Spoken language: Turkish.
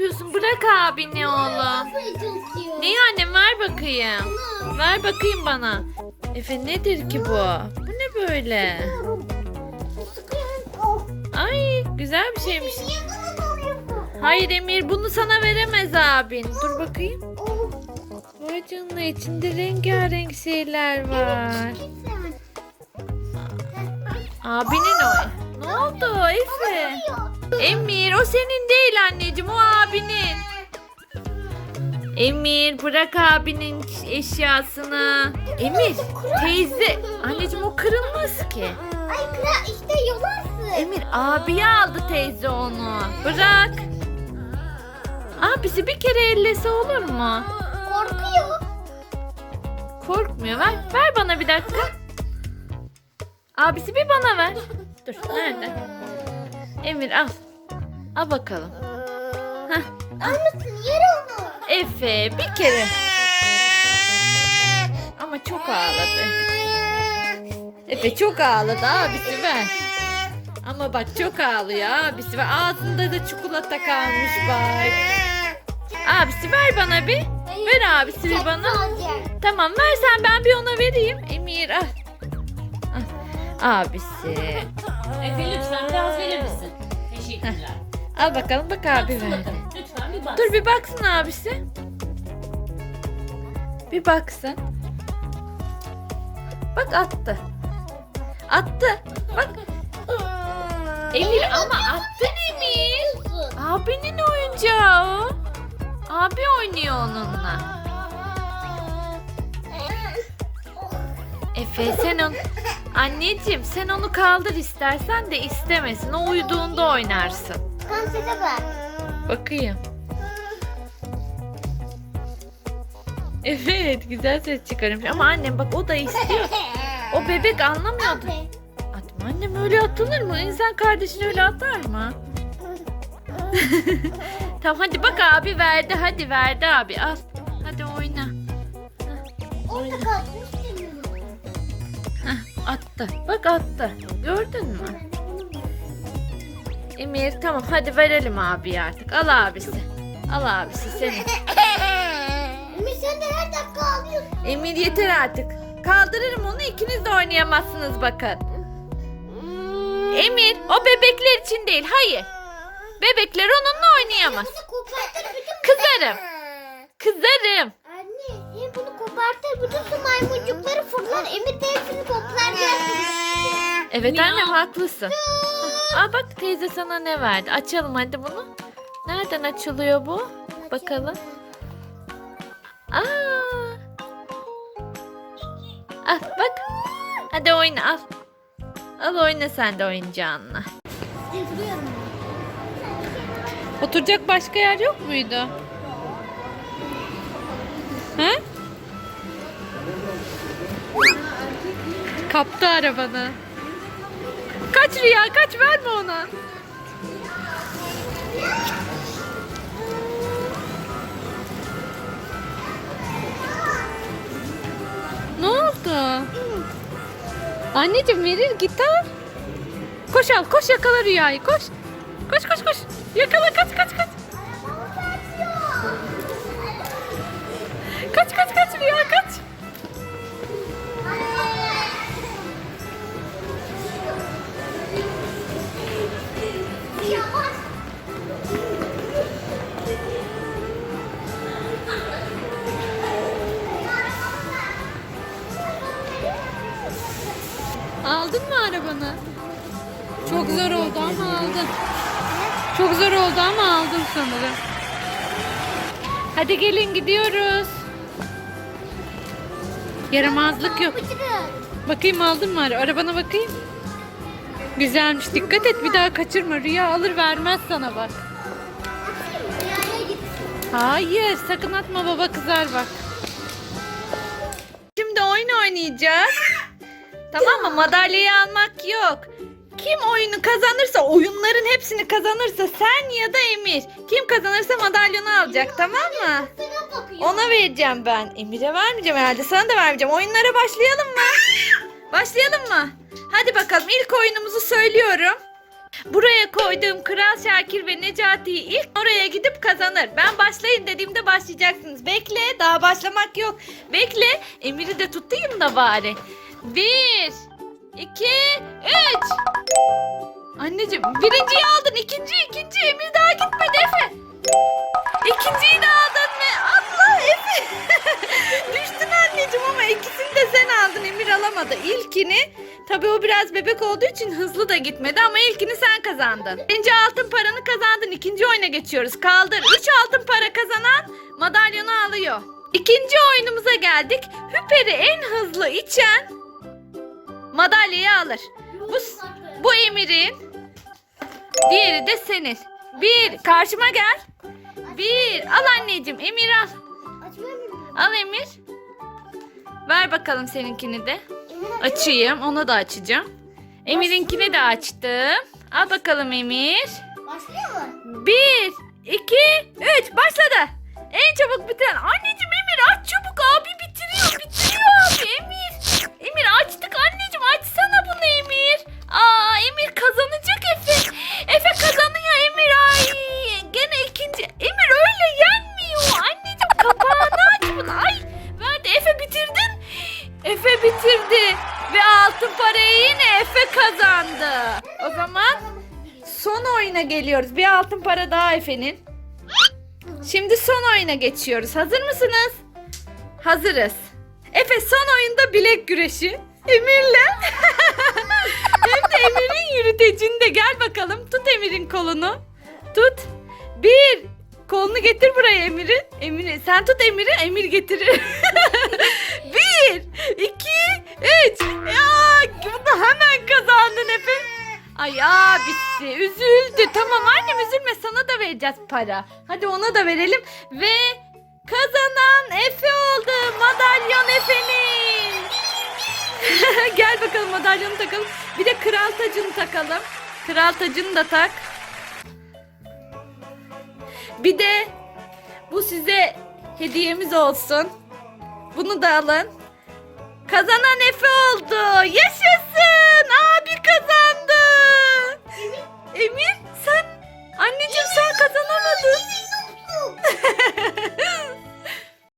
yapıyorsun? Bırak abini oğlum. Neyi annem ver bakayım. Ver bakayım bana. Efe nedir ki bu? Bu ne böyle? Ay güzel bir şeymiş. Hayır Emir bunu sana veremez abin. Dur bakayım. Vay canına içinde rengarenk şeyler var. Abinin o. Ne oldu Efe? Emir o senin değil anneciğim o abinin. Emir bırak abinin eşyasını. Emir teyze. Anneciğim o kırılmaz ki. Ay kral işte yolarsın. Emir abiye aldı teyze onu. Bırak. Abisi bir kere ellese olur mu? Korkuyor. Korkmuyor. Ver, ver bana bir dakika. Abisi bir bana ver. Dur nerede? Emir al. Al bakalım. Heh. Almasın yer onu. Efe bir kere. Ama çok ağladı. Efe çok ağladı abisi ver. Ama bak çok ağlıyor abisi ve ağzında da çikolata kalmış bak. Abisi ver bana bir. Ver abisi bir bana. Tamam versen ben bir ona vereyim. Emir al. Al. Abisi. Efe lütfen biraz verir misin? Teşekkürler. Al bakalım bak abi Baksın verdi. bakalım. Lütfen bir bak. Dur bir baksın abisi. Bir baksın. Bak attı. Attı. Bak. Emir ama attın Emir. Abinin oyuncağı o. Abi oynuyor onunla. Efe sen onu... Anneciğim sen onu kaldır istersen de istemesin. O uyuduğunda oynarsın. Kansete bak. Bakayım. Evet güzel ses çıkarmış ama annem bak o da istiyor. O bebek anlamıyordu. Atma annem öyle atılır mı? İnsan kardeşini öyle atar mı? tamam hadi bak abi verdi hadi verdi abi al. Hadi oyna. Kalmış Heh, attı. Bak attı. Gördün mü? Emir tamam hadi verelim abi artık. Al abisi. Al abisi senin. Ümit sen de her dakika ağlıyorsun. Emir yeter artık. Kaldırırım onu ikiniz de oynayamazsınız bakın. Emir o bebekler için değil hayır. Bebekler onunla oynayamaz. Bunu kopartır bütün Kızarım. Kızarım. Anne hem bunu kopartır bütün su maymuncukları fırlar. Emir de hepsini toplar gelsin. Evet Miau. annem haklısın. Aa bak teyze sana ne verdi. Açalım hadi bunu. Nereden açılıyor bu? Bakalım. Aa. Al bak. Hadi oyna al. Al oyna sen de oyuncağınla. Oturacak başka yer yok muydu? He? Kaptı arabanı. Kaç Rüya kaç verme ona. Ne oldu? Anneciğim verir gitar. Koş al koş yakala Rüya'yı koş. Koş koş koş. Yakala kaç kaç kaç. Kaç kaç kaç Rüya kaç. Çok zor oldu ama aldın. Çok zor oldu ama aldın sanırım. Hadi gelin gidiyoruz. Yaramazlık yok. Bakayım aldın mı? ara- Arabana bakayım. Güzelmiş. Dikkat et bir daha kaçırma. Rüya alır vermez sana bak. Hayır sakın atma baba kızar bak. Şimdi oyun oynayacağız. Tamam mı? Madalyayı almak yok. Kim oyunu kazanırsa, oyunların hepsini kazanırsa sen ya da Emir. Kim kazanırsa madalyonu alacak tamam mı? Ona vereceğim ben. Emir'e vermeyeceğim herhalde. Sana da vermeyeceğim. Oyunlara başlayalım mı? Başlayalım mı? Hadi bakalım ilk oyunumuzu söylüyorum. Buraya koyduğum Kral Şakir ve Necati'yi ilk oraya gidip kazanır. Ben başlayın dediğimde başlayacaksınız. Bekle daha başlamak yok. Bekle Emir'i de tutayım da bari. Bir, iki, üç. Anneciğim birinciyi aldın. ikinci ikinci Emir daha gitmedi Efe. İkinciyi de aldın mı? Allah Efe. Düştün anneciğim ama ikisini de sen aldın. Emir alamadı. İlkini tabii o biraz bebek olduğu için hızlı da gitmedi ama ilkini sen kazandın. Birinci altın paranı kazandın. İkinci oyuna geçiyoruz. Kaldır. Üç altın para kazanan madalyonu alıyor. İkinci oyunumuza geldik. Hüperi en hızlı içen madalyayı alır. Bu, bu Emir'in. Diğeri de senin. Bir karşıma gel. Bir al anneciğim Emir al. Al Emir. Ver bakalım seninkini de. Açayım. Onu da açacağım. Emir'inkini de açtım. Al bakalım Emir. Başlıyor mu? Bir, iki, üç. Başladı. En çabuk bitiren. Anneciğim Emir aç çabuk. Abi bitiriyor. Bitiriyor abi Emir. Emir açtık anneciğim. Açsana bunu Emir. Aa Emir kazanacak Efe. Efe kazanıyor Emir. Ay gene ikinci. Emir öyle yenmiyor. Anneciğim kapağını aç bunu. Ay verdi. Efe bitirdin. Efe bitirdi. Ve altın parayı yine Efe kazandı. O zaman son oyuna geliyoruz. Bir altın para daha Efe'nin. Şimdi son oyuna geçiyoruz. Hazır mısınız? Hazırız. Efe son oyunda bilek güreşi. Emir'le. Hem de Emir'in yürütecinde. Gel bakalım. Tut Emir'in kolunu. Tut. Bir. Kolunu getir buraya Emir'i. Emir'i. Sen tut Emir'i. Emir getirir. Bir. iki, Üç. Ya bunu hemen kazandın Efe. Ay abisi üzüldü. Tamam annem üzülme sana da vereceğiz para. Hadi ona da verelim. Ve kazanan Efe oldu. Madalyon Efe'nin. Gel bakalım madalyonu takalım. Bir de kral tacını takalım. Kral tacını da tak. Bir de bu size hediyemiz olsun. Bunu da alın. Kazanan Efe oldu. Yaşasın. Abi kazandı. Emir, Emir sen anneciğim sen kazanamadın.